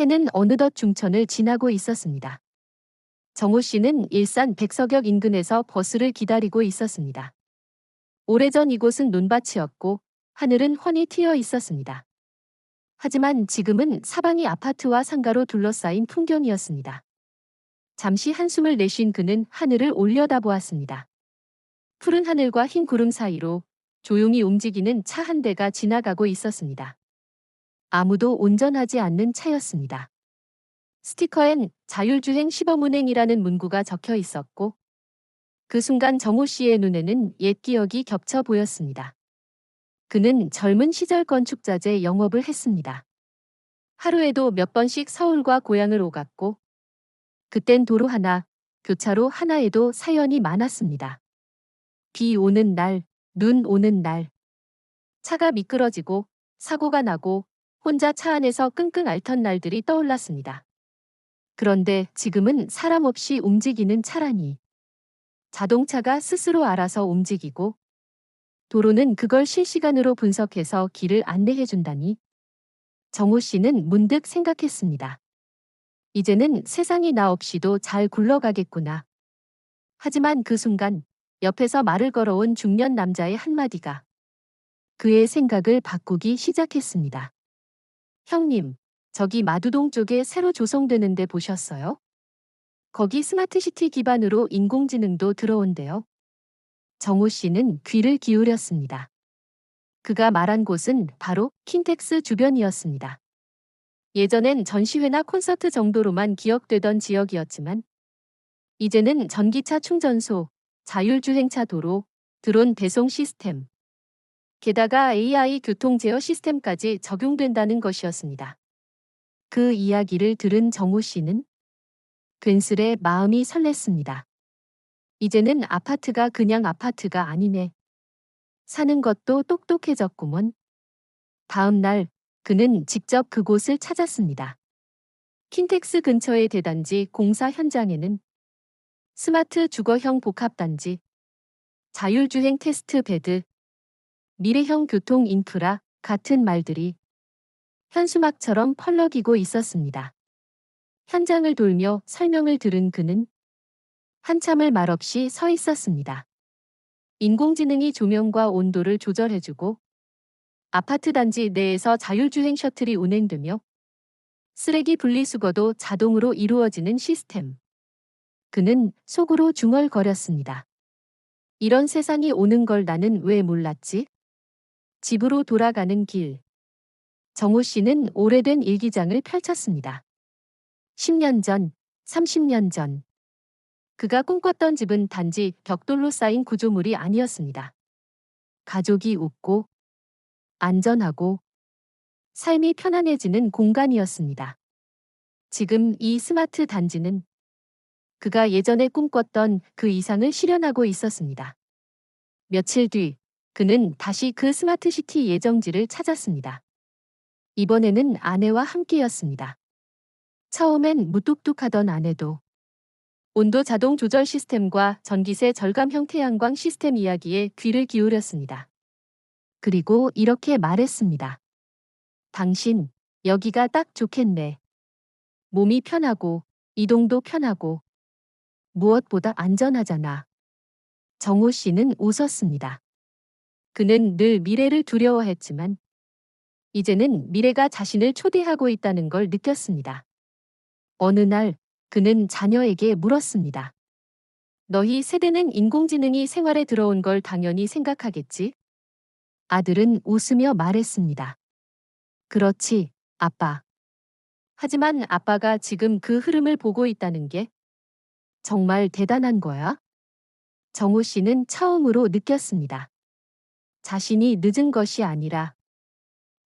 해는 어느덧 중천을 지나고 있었습니다. 정호 씨는 일산 백석역 인근에서 버스를 기다리고 있었습니다. 오래전 이곳은 논밭이었고 하늘은 훤히 트여 있었습니다. 하지만 지금은 사방이 아파트와 상가로 둘러싸인 풍경이었습니다. 잠시 한숨을 내쉰 그는 하늘을 올려다보았습니다. 푸른 하늘과 흰 구름 사이로 조용히 움직이는 차 한 대가 지나가고 있었습니다. 아무도 운전하지 않는 차였습니다. 스티커엔 자율주행 시범운행이라는 문구가 적혀 있었고 그 순간 정호 씨의 눈에는 옛 기억이 겹쳐 보였습니다. 그는 젊은 시절 건축자재 영업을 했습니다. 하루에도 몇 번씩 서울과 고향을 오갔고 그땐 도로 하나, 교차로 하나에도 사연이 많았습니다. 비 오는 날, 눈 오는 날. 차가 미끄러지고 사고가 나고 혼자 차 안에서 끙끙 앓던 날들이 떠올랐습니다. 그런데 지금은 사람 없이 움직이는 차라니. 자동차가 스스로 알아서 움직이고 도로는 그걸 실시간으로 분석해서 길을 안내해 준다니. 정호 씨는 문득 생각했습니다. 이제는 세상이 나 없이도 잘 굴러가겠구나. 하지만 그 순간 옆에서 말을 걸어온 중년 남자의 한마디가 그의 생각을 바꾸기 시작했습니다. 형님, 저기 마두동 쪽에 새로 조성되는데 보셨어요? 거기 스마트시티 기반으로 인공지능도 들어온대요. 정호 씨는 귀를 기울였습니다. 그가 말한 곳은 바로 킨텍스 주변이었습니다. 예전엔 전시회나 콘서트 정도로만 기억되던 지역이었지만 이제는 전기차 충전소, 자율주행차 도로, 드론 배송 시스템, 게다가 AI 교통 제어 시스템까지 적용된다는 것이었습니다. 그 이야기를 들은 정호 씨는 괜스레 마음이 설렜습니다. 이제는 아파트가 그냥 아파트가 아니네. 사는 것도 똑똑해졌구먼. 다음 날 그는 직접 그곳을 찾았습니다. 킨텍스 근처의 대단지 공사 현장에는 스마트 주거형 복합단지, 자율주행 테스트 베드, 미래형 교통 인프라 같은 말들이 현수막처럼 펄럭이고 있었습니다. 현장을 돌며 설명을 들은 그는 한참을 말없이 서 있었습니다. 인공지능이 조명과 온도를 조절해주고 아파트 단지 내에서 자율주행 셔틀이 운행되며 쓰레기 분리수거도 자동으로 이루어지는 시스템. 그는 속으로 중얼거렸습니다. 이런 세상이 오는 걸 나는 왜 몰랐지? 집으로 돌아가는 길. 정호 씨는 오래된 일기장을 펼쳤습니다. 10년 전, 30년 전. 그가 꿈꿨던 집은 단지 벽돌로 쌓인 구조물이 아니었습니다. 가족이 웃고, 안전하고, 삶이 편안해지는 공간이었습니다. 지금 이 스마트 단지는 그가 예전에 꿈꿨던 그 이상을 실현하고 있었습니다. 며칠 뒤 그는 다시 그 스마트시티 예정지를 찾았습니다. 이번에는 아내와 함께였습니다. 처음엔 무뚝뚝하던 아내도 온도 자동 조절 시스템과 전기세 절감형 태양광 시스템 이야기에 귀를 기울였습니다. 그리고 이렇게 말했습니다. 당신, 여기가 딱 좋겠네. 몸이 편하고, 이동도 편하고, 무엇보다 안전하잖아. 정호 씨는 웃었습니다. 그는 늘 미래를 두려워했지만 이제는 미래가 자신을 초대하고 있다는 걸 느꼈습니다. 어느 날 그는 자녀에게 물었습니다. 너희 세대는 인공지능이 생활에 들어온 걸 당연히 생각하겠지? 아들은 웃으며 말했습니다. 그렇지, 아빠. 하지만 아빠가 지금 그 흐름을 보고 있다는 게 정말 대단한 거야? 정호 씨는 처음으로 느꼈습니다. 자신이 늦은 것이 아니라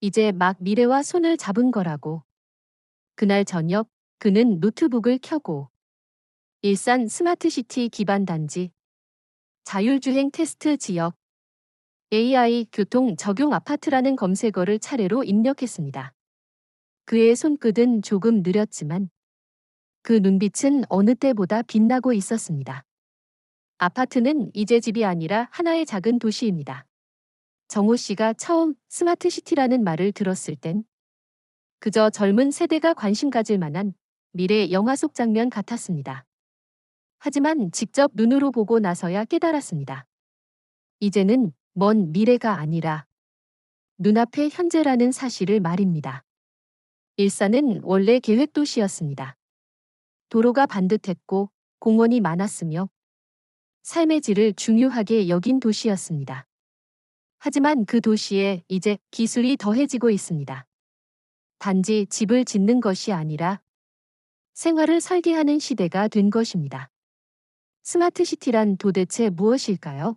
이제 막 미래와 손을 잡은 거라고. 그날 저녁 그는 노트북을 켜고 일산 스마트시티 기반 단지 자율주행 테스트 지역 AI 교통 적용 아파트라는 검색어를 차례로 입력했습니다. 그의 손끝은 조금 느렸지만 그 눈빛은 어느 때보다 빛나고 있었습니다. 아파트는 이제 집이 아니라 하나의 작은 도시입니다. 정호 씨가 처음 스마트시티라는 말을 들었을 땐 그저 젊은 세대가 관심 가질 만한 미래 영화 속 장면 같았습니다. 하지만 직접 눈으로 보고 나서야 깨달았습니다. 이제는 먼 미래가 아니라 눈앞의 현재라는 사실을 말입니다. 일산은 원래 계획도시였습니다. 도로가 반듯했고 공원이 많았으며 삶의 질을 중요하게 여긴 도시였습니다. 하지만 그 도시에 이제 기술이 더해지고 있습니다. 단지 집을 짓는 것이 아니라 생활을 설계하는 시대가 된 것입니다. 스마트시티란 도대체 무엇일까요?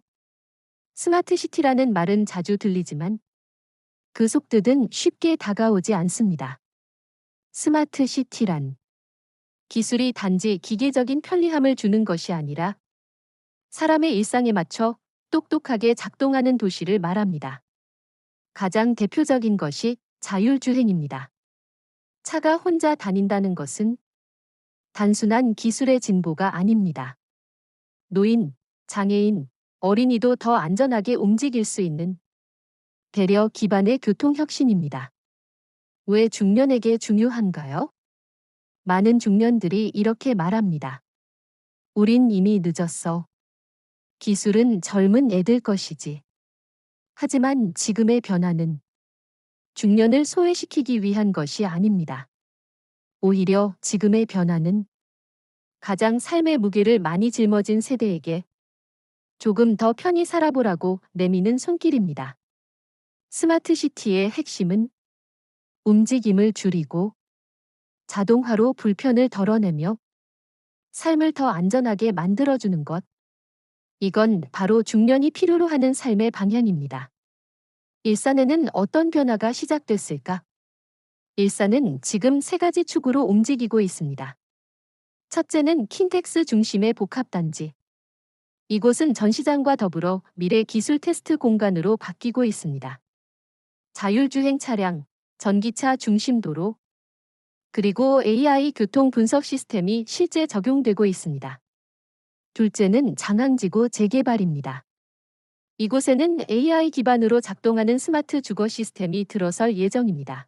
스마트시티라는 말은 자주 들리지만 그 속뜻은 쉽게 다가오지 않습니다. 스마트시티란 기술이 단지 기계적인 편리함을 주는 것이 아니라 사람의 일상에 맞춰 똑똑하게 작동하는 도시를 말합니다. 가장 대표적인 것이 자율주행입니다. 차가 혼자 다닌다는 것은 단순한 기술의 진보가 아닙니다. 노인, 장애인, 어린이도 더 안전하게 움직일 수 있는 배려 기반의 교통혁신입니다. 왜 중년에게 중요한가요? 많은 중년들이 이렇게 말합니다. 우린 이미 늦었어. 기술은 젊은 애들 것이지. 하지만 지금의 변화는 중년을 소외시키기 위한 것이 아닙니다. 오히려 지금의 변화는 가장 삶의 무게를 많이 짊어진 세대에게 조금 더 편히 살아보라고 내미는 손길입니다. 스마트 시티의 핵심은 움직임을 줄이고 자동화로 불편을 덜어내며 삶을 더 안전하게 만들어주는 것. 이건 바로 중년이 필요로 하는 삶의 방향입니다. 일산에는 어떤 변화가 시작됐을까? 일산은 지금 세 가지 축으로 움직이고 있습니다. 첫째는 킨텍스 중심의 복합단지. 이곳은 전시장과 더불어 미래 기술 테스트 공간으로 바뀌고 있습니다. 자율주행 차량, 전기차 중심 도로, 그리고 AI 교통 분석 시스템이 실제 적용되고 있습니다. 둘째는 장항지구 재개발입니다. 이곳에는 AI 기반으로 작동하는 스마트 주거 시스템이 들어설 예정입니다.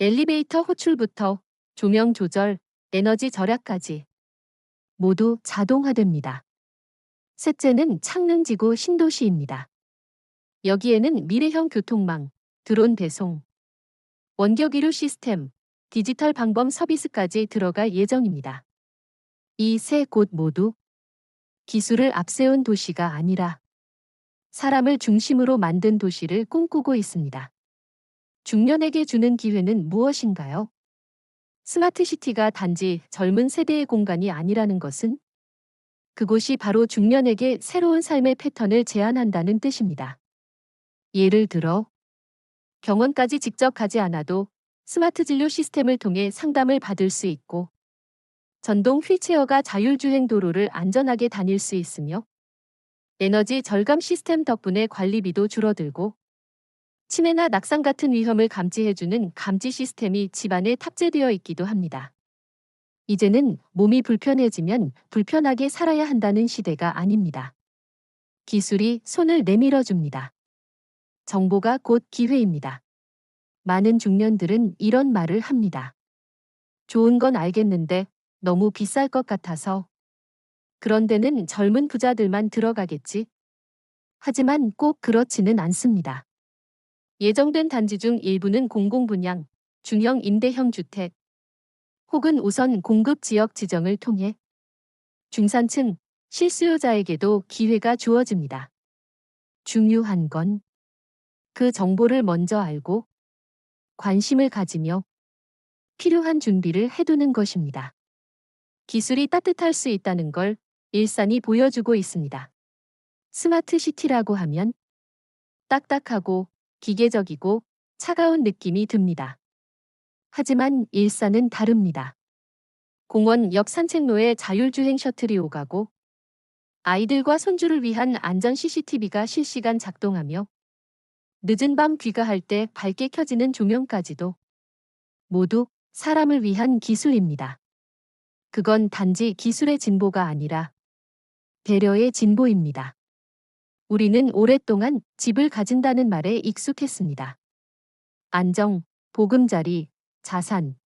엘리베이터 호출부터 조명 조절, 에너지 절약까지 모두 자동화됩니다. 셋째는 창릉지구 신도시입니다. 여기에는 미래형 교통망, 드론 배송, 원격의료 시스템, 디지털 방범 서비스까지 들어갈 예정입니다. 이 세 곳 모두 기술을 앞세운 도시가 아니라 사람을 중심으로 만든 도시를 꿈꾸고 있습니다. 중년에게 주는 기회는 무엇인가요? 스마트시티가 단지 젊은 세대의 공간이 아니라는 것은 그곳이 바로 중년에게 새로운 삶의 패턴을 제안한다는 뜻입니다. 예를 들어 병원까지 직접 가지 않아도 스마트 진료 시스템을 통해 상담을 받을 수 있고 전동 휠체어가 자율주행 도로를 안전하게 다닐 수 있으며 에너지 절감 시스템 덕분에 관리비도 줄어들고 치매나 낙상 같은 위험을 감지해주는 감지 시스템이 집안에 탑재되어 있기도 합니다. 이제는 몸이 불편해지면 불편하게 살아야 한다는 시대가 아닙니다. 기술이 손을 내밀어 줍니다. 정보가 곧 기회입니다. 많은 중년들은 이런 말을 합니다. 좋은 건 알겠는데 너무 비쌀 것 같아서. 그런 데는 젊은 부자들만 들어가겠지. 하지만 꼭 그렇지는 않습니다. 예정된 단지 중 일부는 공공분양, 중형 임대형 주택, 혹은 우선 공급 지역 지정을 통해 중산층, 실수요자에게도 기회가 주어집니다. 중요한 건 그 정보를 먼저 알고 관심을 가지며 필요한 준비를 해두는 것입니다. 기술이 따뜻할 수 있다는 걸 일산이 보여주고 있습니다. 스마트 시티라고 하면 딱딱하고 기계적이고 차가운 느낌이 듭니다. 하지만 일산은 다릅니다. 공원 옆 산책로에 자율주행 셔틀이 오가고 아이들과 손주를 위한 안전 CCTV가 실시간 작동하며 늦은 밤 귀가할 때 밝게 켜지는 조명까지도 모두 사람을 위한 기술입니다. 그건 단지 기술의 진보가 아니라 배려의 진보입니다. 우리는 오랫동안 집을 가진다는 말에 익숙했습니다. 안정, 보금자리, 자산,